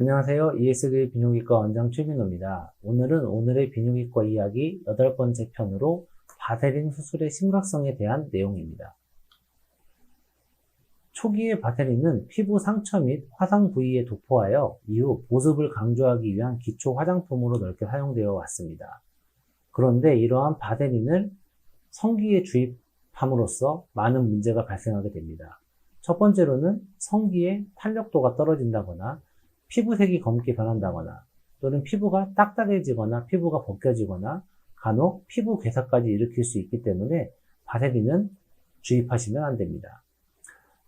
안녕하세요. ESG 비뇨기과 원장 최민호입니다. 오늘은 오늘의 비뇨기과 이야기 여덟 번째 편으로 바세린 수술의 심각성에 대한 내용입니다. 초기의 바세린은 피부 상처 및 화상 부위에 도포하여 이후 보습을 강조하기 위한 기초 화장품으로 넓게 사용되어 왔습니다. 그런데 이러한 바세린을 성기에 주입함으로써 많은 문제가 발생하게 됩니다. 첫 번째로는 성기의 탄력도가 떨어진다거나 피부색이 검게 변한다거나 또는 피부가 딱딱해지거나 피부가 벗겨지거나 간혹 피부 괴사까지 일으킬 수 있기 때문에 바세린은 주입하시면 안 됩니다.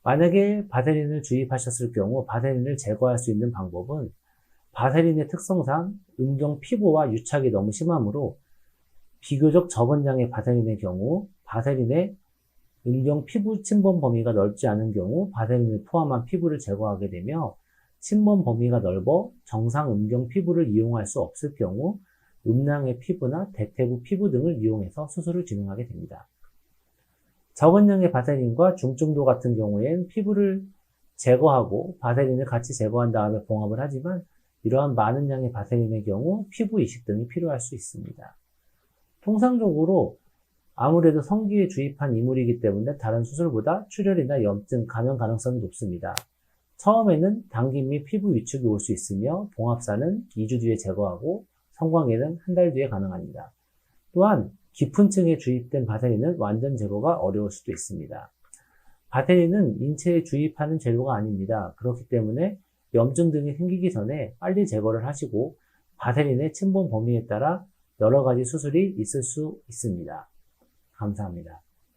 만약에 바세린을 주입하셨을 경우 바세린을 제거할 수 있는 방법은 바세린의 특성상 음경 피부와 유착이 너무 심하므로 비교적 적은 양의 바세린의 경우 바세린의 음경 피부 침범 범위가 넓지 않은 경우 바세린을 포함한 피부를 제거하게 되며 침범 범위가 넓어 정상 음경 피부를 이용할 수 없을 경우 음낭의 피부나 대퇴부 피부 등을 이용해서 수술을 진행하게 됩니다. 적은 양의 바세린과 중증도 같은 경우엔 피부를 제거하고 바세린을 같이 제거한 다음에 봉합을 하지만 이러한 많은 양의 바세린의 경우 피부 이식 등이 필요할 수 있습니다. 통상적으로 아무래도 성기에 주입한 이물이기 때문에 다른 수술보다 출혈이나 염증, 감염 가능성이 높습니다. 처음에는 당김 및 피부 위축이 올 수 있으며 봉합사는 2주 뒤에 제거하고 성광에는 한 달 뒤에 가능합니다. 또한 깊은 층에 주입된 바세린은 완전 제거가 어려울 수도 있습니다. 바세린은 인체에 주입하는 재료가 아닙니다. 그렇기 때문에 염증 등이 생기기 전에 빨리 제거를 하시고 바세린의 침범 범위에 따라 여러 가지 수술이 있을 수 있습니다. 감사합니다.